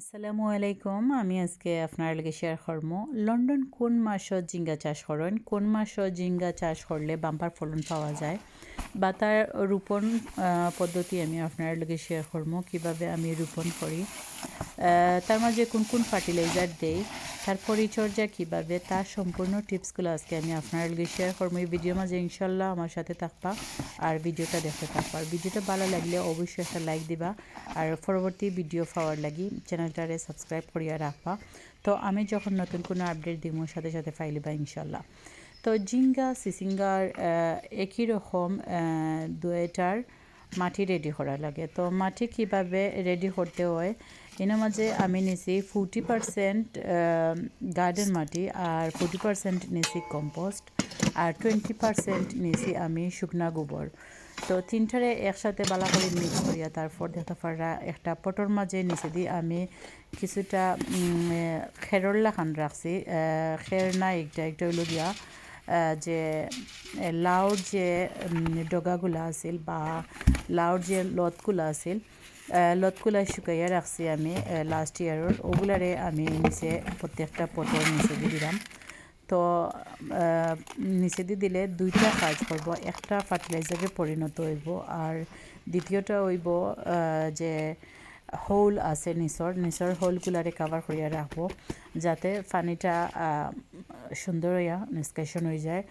আসসালামু আলাইকুম। আমি আজকে আপনার লগে শেয়ার করব, লন্ডন কোন মাসত জিঙ্গা চাষ করেন? কোন মাসত জিঙ্গা চাষ করলে বাম্পার ফলন পাওয়া যায়? বা তার রোপণ পদ্ধতি আমি আপনার লগে শেয়ার করব, কীভাবে আমি রোপণ করি? তার মাঝে কোন কোন ফার্টিলাইজার দেই? তার পরিচর্যা কীভাবে তার সম্পূর্ণ টিপসগুলো আজকে আমি আপনার লগে শেয়ার করব। এই ভিডিওর মাঝে ইনশাল্লাহ আমার সাথে থাকবা আর ভিডিওটা দেখতে থাকবা। আর ভিডিওটা ভালো লাগলে অবশ্যই একটা লাইক দিবা আর পরবর্তী ভিডিও পাওয়ার লাগি চ্যানেলটারে সাবস্ক্রাইব করিয়া রাখবা। তো আমি যখন নতুন কোনো আপডেট দিব, সাথে সাথে ফাইলিবা ইনশাল্লাহ তো জিঙ্গা, সিসিঙ্গার একই রকম দুয়েটার মাটি রেডি করা লাগে। তো মাটি কীভাবে রেডি করতে হয় এর মাঝে আমি নিছি ফোর্টি পারসেন্ট গার্ডেন মাটি আর ফোর্টি পারসেন্ট নিছি কম্পোস্ট আর টোয়েন্টি পারসেন্ট নিছি আমি শুকনা গোবর। তো তিনটারে একসাথে বালা করে মিক্স করিয়া তারপর দেখতে একটা পটর মাঝে নিচে দিয়ে আমি কিছুটা উম, খেরল্লা খান রাখছি। খের না একটা একটা হইল গিয়া যে লাউর যে ডগাগুলা আছিল বা লাউর যে লতগুলা আছিল আহ, শুকাইয়া রাখছি আমি লাস্ট ইয়ারের ওগুলারে আমি নিচে প্রত্যেকটা পটর নিচে দিয়ে দিলাম। তো নিচে দিয়ে দিলে দুইটা কাজ করব একটা ফার্টিলাইজারে পরিণত হইব আর দ্বিতীয়টা হইব যে হোল আছে নিচর নিচর হোলগুলারে কাভার করিয়া রাখব যাতে পানিটা সুন্দর হইয়া নিষ্কাশন হয়ে যায়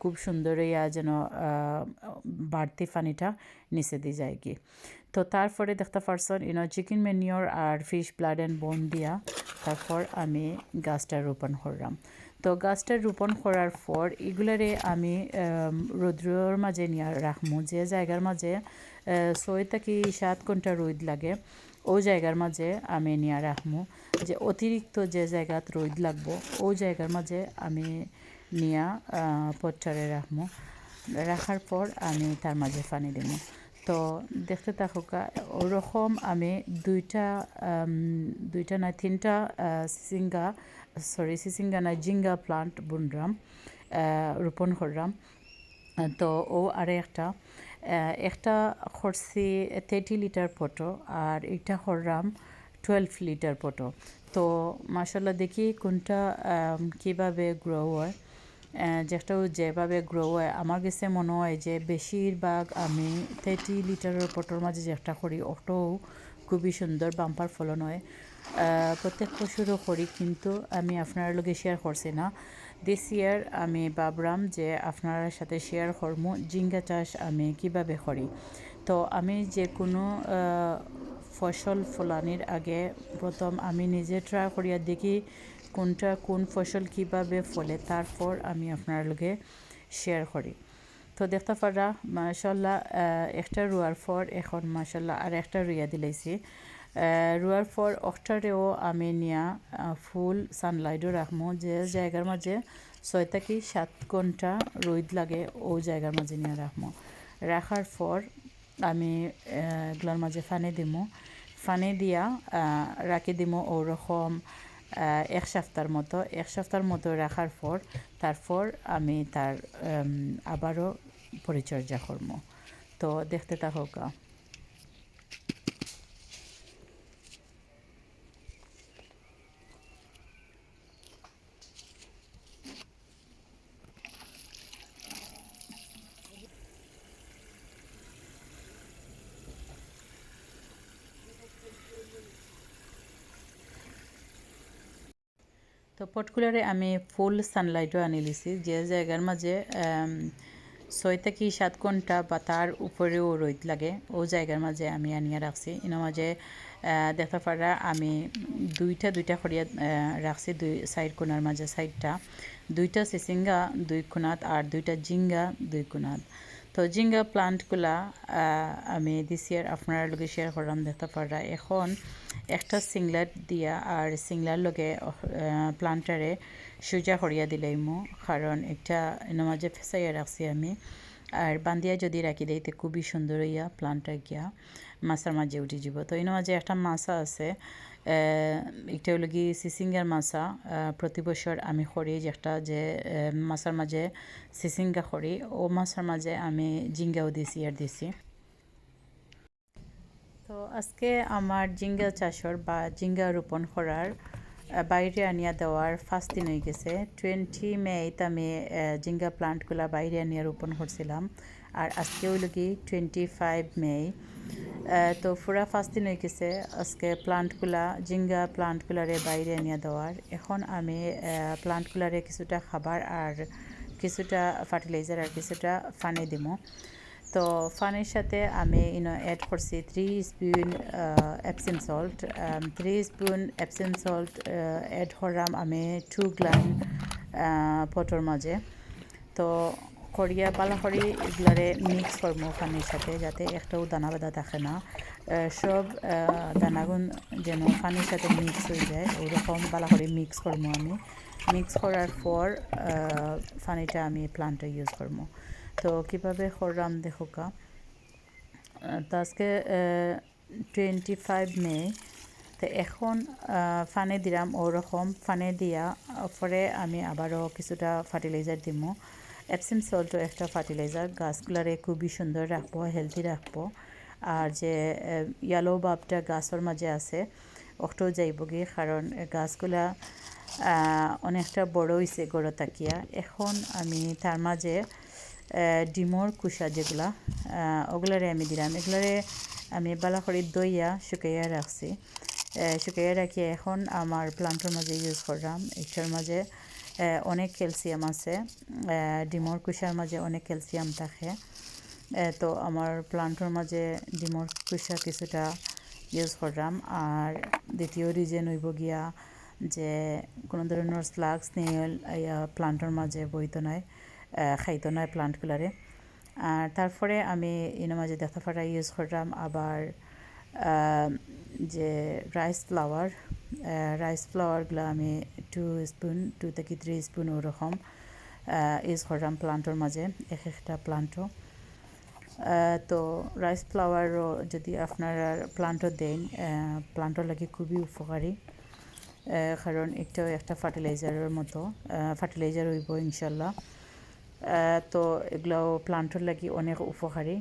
খুব সুন্দর হইয়া যেন বাড়তি পানিটা নিচে দিয়ে যায় কি তো তারপরে দেখতে পারছেন ইনো চিকেন ম্যানিওর আর ফিশ ব্লাড অ্যান্ড বোন দিয়া তারপর আমি গাছটা রোপণ করলাম তো গাছটা রোপণ করার পর এগুলারে আমি রৌদ্রর মাঝে নিয়ে রাখব যে জায়গার মাঝে ছয় থেকে সাত ঘণ্টা রোদ লাগে? ও জায়গার মাঝে, আমি নিয়ে রাখব যে অতিরিক্ত যে জায়গাত রোদ লাগবো, ও জায়গার মাঝে আমি নিয়া পচারে রাখব রাখার পর আমি তার মাঝে পানি দেবো তো দেখতে থাকুকা ওরকম আমি দুইটা দুইটা না, তিনটা সিঙ্গা সরি, সিসিঙ্গা না, জিঙ্গা প্লান্ট বুনরাম রোপণ করলাম তো ও আর একটা একটা করছি থার্টি লিটার পটো আর এটা করলাম টুয়েলভ লিটার পটো তো মাসাল্লাহ দেখি কোনটা কীভাবে গ্রো হয়। যেটাও যেভাবে গ্রো হয়, আমার কাছে মনে হয় যে বেশিরভাগ আমি থার্টি লিটারের পটোর মাঝে যেটা করি, ওটাও খুবই সুন্দর বাম্পার ফলন হয়। প্রত্যেক বছরও করি কিন্তু আমি আপনার লগে শেয়ার করছি না। দিস ইয়ার আমি ভাবলাম যে আপনার সাথে শেয়ার করব জিঙ্গা চাষ আমি কীভাবে করি। তো আমি যে কোনো ফসল ফলানির আগে প্রথম আমি নিজে ট্রাই করিয়া দেখি কোনটা কোন ফসল কীভাবে ফলে তারপর আমি আপনার লগে শেয়ার করি। তো দেখতে পারা মাশাল্লাহ একটা রুয়ার পর এখন মাশাল্লাহ আর একটা রুইয়া দিলাইছি। আহ, রুয়ার পর অক্টারেও আমি নিয়া ফুল সানলাইটও রাখব যে জায়গার মাঝে ছয় থেকে সাত ঘণ্টা রোদ লাগে, ও জায়গার মাঝে নিয়ে রাখব রাখার পর আমি এগুলোর মাঝে ফানে দিব ফানে দিয়া রাখি দিব ওরকম এক সপ্তাহের মতো। এক সপ্তাহের মতো রাখার পর তারপর আমি তার আবারও পরিচর্যা করব তো দেখতে থাকুক তো পটকুলারে আমি ফুল সানলাইটও আনি লিছি, যে জায়গার মাঝে ছয় থেকে সাত ঘণ্টা বা তার উপরেও রোদ লাগে, ও জায়গার মাঝে আমি আনিয়া রাখছি। এর মাঝে দেখতে পারা আমি দুইটা দুইটা করিয়া রাখছি দুই সাইড কোনার মাঝে সাইডটা দুইটা সিসিঙ্গা, দুই কোনাত, আর দুইটা জিঙ্গা, দুই কোনাত। তো জিঙ্গা প্লান্টগুলা আমি দিস ইয়ার আপনার লগে শেয়ার করলাম দেখতে পারা এখন একটা সিংলার দিয়া আর সিংলার লগে প্লান্টারে সোজা করিয়া দিলাইমো। কারণ একটা মাঝে ফেসাইয়া রাখছি আমি। আর বান্দিয়া যদি রাখি দেই, তো খুবই সুন্দর হইয়া প্লান্টটা গিয়া মাছের মাঝে উঠে যাব তো এর মাঝে একটা মাছা আছে এটা হলো কি, সিসিঙ্গার মাছা প্রতি বছর আমি করি যে একটা যে মাছার মাঝে সিসিঙ্গা করি ও মাছার মাঝে আমি জিঙ্গাও দিছি আর দিছি। তো আজকে আমার জিঙ্গা চাষর বা জিঙ্গা রোপণ করার বাইরে আনিয়া দেওয়ার ফার্স্ট দিন হয়ে গেছে। টোয়েন্টি মেতে আমি জিঙ্গা প্লান্টগুলা বাইরে আনিয়া রোপণ করছিলাম। আর আজকে হইল কি টোয়েন্টি ফাইভ মে তো পুরা ফার্স্ট দিন হয়ে গেছে, আজকে প্লান্টগুলা জিঙ্গা প্লান্টগুলারে বাইরে আনিয়া দেওয়ার। এখন আমি প্লান্টগুলারে কিছুটা খাবার আর কিছুটা ফার্টিলাইজার আর কিছুটা ফানি দিমো। তো ফানের সাথে আমি ইনো অ্যাড করছি three spoon Epsom salt three spoon Epsom salt add করলাম আমি টু গ্লান পটর মাঝে। তো করিয়া পালা করি এগুলারে মিক্স করব ফানির সাথে যাতে একটাও দানা বাদা থাকে না। সব দানাগুন যেন ফানির সাথে মিক্স হয়ে যায়। ওরকম পালা করে মিক্স করব আমি। মিক্স করার পর ফানিটা আমি প্লান্টে ইউজ করব তো কীভাবে করলাম দেখোকা তো আজকে টোয়েন্টি ফাইভ মে তো এখন ফানে দিলাম ওরকম ফানে দিয়া পরে আমি আবারও কিছুটা ফার্টিলাইজার দিব এপসিম সল্টও একটা ফার্টিলাইজার গাছগুলারে খুবই সুন্দর রাখব হেলদি রাখব। আর যে ইয়ালো বাপটা গাছের মাঝে আছে, ওটাও যাইব গিয়ে, কারণ গাছগুলা অনেকটা বড় হয়েছে গড় তাকিয়া। এখন আমি তার মাঝে ডিমর কুসা যেগুলা ওগুলারে আমি দিলাম। এগুলারে আমি বালা দইয়া শুকাইয়া রাখছি। শুকাইয়া রাখিয়ে এখন আমার প্লান্টের মাঝে ইউজ করলাম। এটার মাঝে অনেক ক্যালসিয়াম আছে। ডিমর কুসার মাঝে অনেক ক্যালসিয়াম থাকে। তো আমার প্লান্টর মাঝে ডিমর কুসা কিছুটা ইউজ করলাম আর দ্বিতীয় রিজেন হইব গিয়া যে কোনো ধরনের স্লাগ স্নেল প্লান্টর মাঝে বইতো নয় খাইত নয় প্লান্টগুলারে আর তারপরে আমি এর মাঝে দেখা ফাটা ইউজ করলাম আবার যে রাইস ফ্লাওয়ার রাইস ফ্লাওয়ারগুলো আমি টু স্পুন টু থেকে থ্রি স্পুন ওরকম ইউজ করলাম প্লান্টের মাঝে এক একটা প্লান্টও তো রাইস ফ্লাওয়ারও যদি আপনারা প্লান্টও দেন প্লান্টর লাগে খুবই উপকারী কারণ এটাও একটা ফার্টিলাইজারের মতো ফার্টিলাইজার হইব ইনশাল্লাহ। তো এগুলাও প্লান্টর লাগি অনেক উপকারী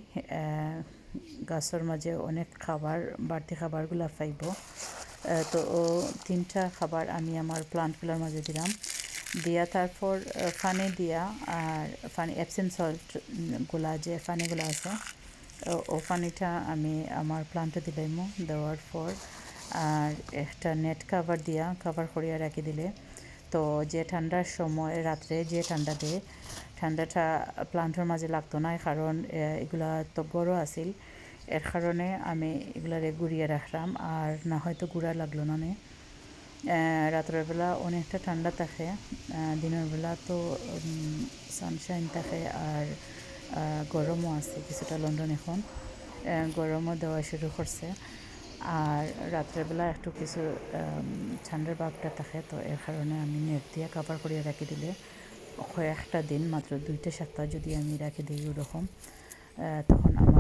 গাছের মাঝে অনেক খাবার বাড়তি খাবারগুলা পাইব। তো তিনটা খাবার আমি আমার প্লান্টগুলোর মাঝে দিলাম। দিয়া তারপর ফানে দিয়া আর ফানি অ্যাপসেন সল্টগুলা যে ফানিগুলো আছে, ও- পানিটা আমি আমার প্লান্টে দিলাম। দেওয়ার পর আর একটা নেট কাভার দিয়া কাভার করিয়া রাখি দিলে। তো যে ঠান্ডার সময়, রাত্রে যে ঠান্ডা দেয়, ঠান্ডাটা প্লান্টের মাঝে লাগতো না, কারণ এগুলা তো বড় আছিল। এর কারণে আমি এগুলারে গুড়িয়ে রাখলাম, আর না হয়তো গুড়া লাগল না রাতের বেলা অনেকটা ঠান্ডা থাকে দিনের বেলা তো সানশাইন থাকে আর গরমও আছে কিছুটা লন্ডন এখন। গরমও দেওয়া শুরু করছে, আর রাত্রেবেলা একটু কিছু ঠান্ডার ভাবটা থাকে, তো এর কারণে আমি নেট দিয়ে কাভার করিয়ে রাখি দিলে কয়েকটা দিন, মাত্র দুইটা সপ্তাহ যদি আমি রাখি দিই ওরকম তখন আমার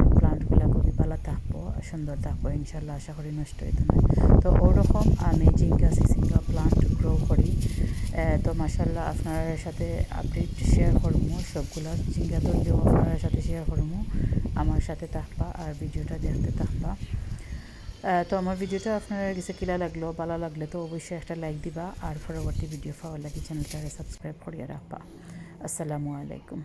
প্লান্টগুলো খুবই ভালো থাকব, সুন্দর থাকব, ইনশাল্লাহ আশা করি নষ্ট হইতো না। তো ওরকম আমি জিঙ্গা সিসিঙ্গা প্লান্ট গ্রো করি। তো মাসাল্লাহ আপনার সাথে আপডেট শেয়ার করব, সবগুলা জিঙ্গা ধরলেও আপনার সাথে শেয়ার করব। আমার সাথে থাকবা আর ভিডিওটা দেখতে থাকবা। তো আমার ভিডিওটা আপনার কাছে কিলা লাগল, ভালো লাগলে তো অবশ্যই একটা লাইক দিবা আর পরবর্তী ভিডিও পাওয়ার লাগে চ্যানেলটাকে সাবস্ক্রাইব করিয়ে রাখবা। আসসালামু আলাইকুম।